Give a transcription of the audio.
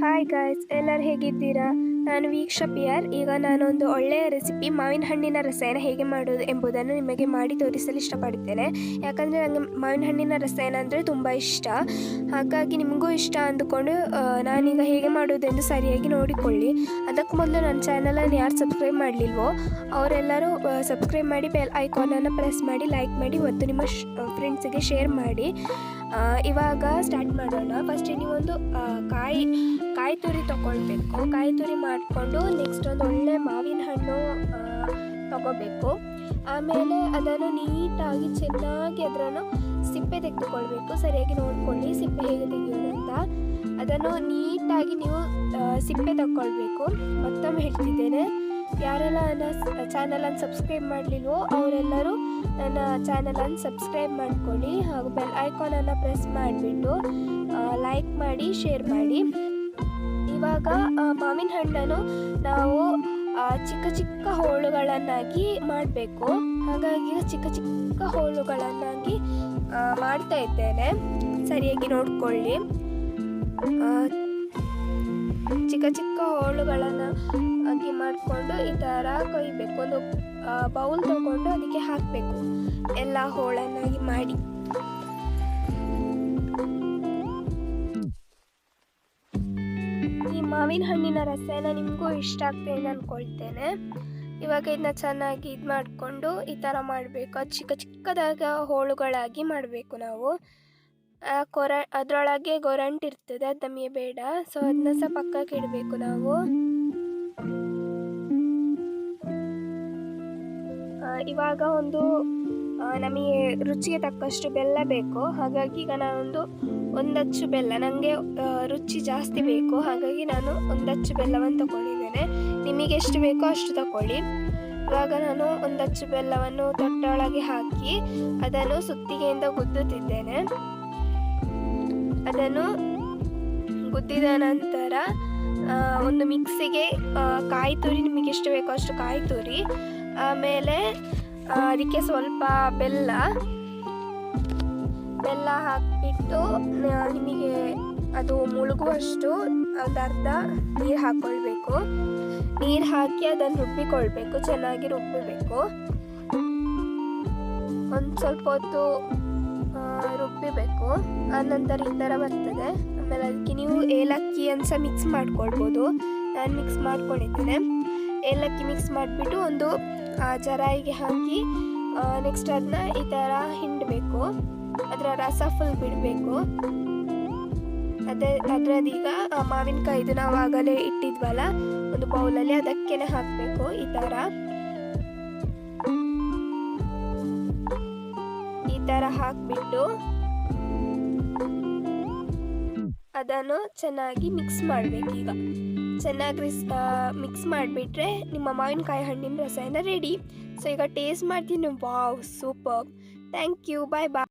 Hi guys ಎಲ್ಲರೂ ಹೇಗಿದ್ದೀರಾ? ನಾನು ವೀಕ್ಷಾ ಪಿ ಆರ್. ಈಗ ನಾನೊಂದು ಒಳ್ಳೆಯ ರೆಸಿಪಿ ಮಾವಿನ ಹಣ್ಣಿನ ರಸಾಯನ ಹೇಗೆ ಮಾಡೋದು ಎಂಬುದನ್ನು ನಿಮಗೆ ಮಾಡಿ ತೋರಿಸಲು ಇಷ್ಟಪಡ್ತೇನೆ ಯಾಕಂದರೆ ನನಗೆ ಮಾವಿನ ಹಣ್ಣಿನ ರಸಾಯನ ಅಂದರೆ ತುಂಬ ಇಷ್ಟ. ಹಾಗಾಗಿ ನಿಮಗೂ ಇಷ್ಟ ಅಂದುಕೊಂಡು ನಾನೀಗ ಹೇಗೆ ಮಾಡೋದೆಂದು ಸರಿಯಾಗಿ ನೋಡಿಕೊಳ್ಳಿ. ಅದಕ್ಕೂ ಮೊದಲು ನನ್ನ ಚಾನಲನ್ನು ಯಾರು ಸಬ್ಸ್ಕ್ರೈಬ್ ಮಾಡಲಿಲ್ವೋ, ಅವರೆಲ್ಲರೂ ಸಬ್ಸ್ಕ್ರೈಬ್ ಮಾಡಿ ಬೆಲ್ ಐಕಾನನ್ನು ಪ್ರೆಸ್ ಮಾಡಿ ಲೈಕ್ ಮಾಡಿ, ಮತ್ತು ನಿಮ್ಮ ಫ್ರೆಂಡ್ಸಿಗೆ ಶೇರ್ ಮಾಡಿ. ಇವಾಗ ಸ್ಟಾರ್ಟ್ ಮಾಡೋಣ. ಫಸ್ಟ್ ನೀವೊಂದು ಕಾಯಿ ಕಾಯಿ ತುರಿ ತಗೊಳ್ಬೇಕು. ಕಾಯಿ ಮಾಡಿಕೊಂಡು ನೆಕ್ಸ್ಟ್ ಒಂದು ಒಳ್ಳೆ ಮಾವಿನ ಹಣ್ಣು ತಗೋಬೇಕು ಆಮೇಲೆ ಅದನ್ನು ನೀಟಾಗಿ ಚೆನ್ನಾಗಿ ಅದನ್ನು ಸಿಪ್ಪೆ ತೆಗೆದುಕೊಳ್ಬೇಕು. ಸರಿಯಾಗಿ ನೋಡ್ಕೊಳ್ಳಿ ಸಿಪ್ಪೆ ಹೇಗೆ ತೆಗೆಯೋದು ಅಂತ. ಅದನ್ನು ನೀಟಾಗಿ ನೀವು ಸಿಪ್ಪೆ ತಗೊಳ್ಬೇಕು. ಮತ್ತೊಮ್ಮೆ ಹೇಳ್ತಿದ್ದೇನೆ. ಯಾರೆಲ್ಲ ನನ್ನ ಚಾನಲನ್ನು ಸಬ್ಸ್ಕ್ರೈಬ್ ಮಾಡಲಿಲ್ವೋ ಅವರೆಲ್ಲರೂ ನನ್ನ ಚಾನಲನ್ನು ಸಬ್ಸ್ಕ್ರೈಬ್ ಮಾಡ್ಕೊಳ್ಳಿ ಹಾಗೂ ಬೆಲ್ ಐಕಾನನ್ನು ಪ್ರೆಸ್ ಮಾಡಿಬಿಟ್ಟು ಲೈಕ್ ಮಾಡಿ, ಶೇರ್ ಮಾಡಿ. ಇವಾಗ ಮಾವಿನ ಹಣ್ಣನ್ನು ನಾವು ಚಿಕ್ಕ ಚಿಕ್ಕ ಹೋಳುಗಳನ್ನಾಗಿ ಮಾಡಬೇಕು. ಹಾಗಾಗಿ ಚಿಕ್ಕ ಚಿಕ್ಕ ಹೋಳುಗಳನ್ನಾಗಿ ಮಾಡ್ತಾ ಇದ್ದೇನೆ. ಸರಿಯಾಗಿ ನೋಡಿಕೊಳ್ಳಿ. ಚಿಕ್ಕ ಚಿಕ್ಕ ಹೋಳುಗಳನ್ನು ಆಗಿ ಮಾಡಿಕೊಂಡು ಈ ಥರ ಕೊಯ್ಬೇಕು. ಒಂದು ಬೌಲ್ ತಗೊಂಡು ಅದಕ್ಕೆ ಹಾಕಬೇಕು. ಎಲ್ಲ ಹೋಳನ್ನಾಗಿ ಮಾಡಿ. ಮಾವಿನ ಹಣ್ಣಿನ ರಸಾಯನ ನಿಮಗೂ ಇಷ್ಟ ಆಗ್ತದೆ ಅಂತ ಅಂದ್ಕೊಳ್ತೇನೆ ಇವಾಗ ಇದನ್ನ ಚೆನ್ನಾಗಿ ಇದು ಮಾಡಿಕೊಂಡು ಈ ಥರ ಮಾಡಬೇಕು. ಚಿಕ್ಕ ಚಿಕ್ಕದಾಗ ಹೋಳುಗಳಾಗಿ ಮಾಡಬೇಕು ನಾವು. ಕೊರ, ಅದರೊಳಗೆ ಗೊರಂಟು ಇರ್ತದೆ, ಅದು ಬೇಡ. ಸೊ ಅದನ್ನ ಸಹ ಪಕ್ಕಕ್ಕೆ ಇಡಬೇಕು ನಾವು. ಇವಾಗ ಒಂದು ನಮಗೆ ರುಚಿಗೆ ತಕ್ಕಷ್ಟು ಬೆಲ್ಲ ಬೇಕು. ಹಾಗಾಗಿ ಈಗ ನಾನೊಂದು ಒಂದಚ್ಚು ಬೆಲ್ಲ ನನಗೆ ರುಚಿ ಜಾಸ್ತಿ ಬೇಕು. ಹಾಗಾಗಿ ನಾನು ಒಂದಚ್ಚು ಬೆಲ್ಲವನ್ನು ತಗೊಂಡಿದ್ದೇನೆ. ನಿಮಗೆ ಎಷ್ಟು ಬೇಕೋ ಅಷ್ಟು ತಗೊಳ್ಳಿ. ಇವಾಗ ನಾನು ಒಂದಚ್ಚು ಬೆಲ್ಲವನ್ನು ತೊಟ್ಟೊಳಗೆ ಹಾಕಿ ಅದನ್ನು ಸುತ್ತಿಗೆಯಿಂದ ಗುದ್ದುತ್ತಿದ್ದೇನೆ. ಅದನ್ನು ಗುದ್ದಿದ ನಂತರ ಒಂದು ಮಿಕ್ಸಿಗೆ ಕಾಯಿ ತುರಿ ನಿಮಗೆ ಎಷ್ಟು ಬೇಕೋ ಅಷ್ಟು ಕಾಯಿ ತುರಿ ಆಮೇಲೆ ಅದಕ್ಕೆ ಸ್ವಲ್ಪ ಬೆಲ್ಲ ಬೆಲ್ಲ ಹಾಕಿಬಿಟ್ಟು ನಿಮಗೆ ಅದು ಮುಳುಗುವಷ್ಟು ಅದರ್ಧ ನೀರು ಹಾಕ್ಕೊಳ್ಬೇಕು ನೀರು ಹಾಕಿ ಅದನ್ನು ರುಬ್ಬಿಕೊಳ್ಬೇಕು, ಚೆನ್ನಾಗಿ ರುಬ್ಬಬೇಕು. ಒಂದು ಸ್ವಲ್ಪ ಹೊತ್ತು ರುಬ್ಬಿಬೇಕು. ಆನಂತರ ಈ ಥರ ಬರ್ತದೆ. ಆಮೇಲೆ ಅದಕ್ಕೆ ನೀವು ಏಲಕ್ಕಿ ಅಂತ ಮಿಕ್ಸ್ ಮಾಡ್ಕೊಳ್ಬೋದು. ನಾನು ಮಿಕ್ಸ್ ಮಾಡ್ಕೊಂಡಿದ್ದೇನೆ. ಏಲಕ್ಕಿ ಮಿಕ್ಸ್ ಮಾಡಿಬಿಟ್ಟು ಒಂದು ಜರಾಯಿಗೆ ಹಾಕಿ ನೆಕ್ಸ್ಟ್ ಅದನ್ನ ಈ ಥರ ಹಿಂಡಬೇಕು. ಅದರ ರಸ ಫುಲ್ ಬಿಡಬೇಕು. ಅದೇ, ಅದರದೀಗ ಮಾವಿನಕಾಯಿದು ನಾವು ಆಗಲೇ ಇಟ್ಟಿದ್ವಲ್ಲ, ಒಂದು ಬೌಲಲ್ಲಿ ಅದಕ್ಕೇನೆ ಹಾಕಬೇಕು ಈ ಥರ ಈ ಥರ ಹಾಕಿಬಿಟ್ಟು ಅದನ್ನು ಚೆನ್ನಾಗಿ ಮಿಕ್ಸ್ ಮಾಡಬೇಕೀಗ. ಚೆನ್ನಾಗಿ ಮಿಕ್ಸ್ ಮಾಡಿಬಿಟ್ರೆ ನಿಮ್ಮ ಮಾವಿನಕಾಯಿ ಹಣ್ಣಿನ ರಸಾಯನ ರೆಡಿ ಸೊ ಈಗ ಟೇಸ್ಟ್ ಮಾಡ್ತೀನಿ. Wow super thank you bye bye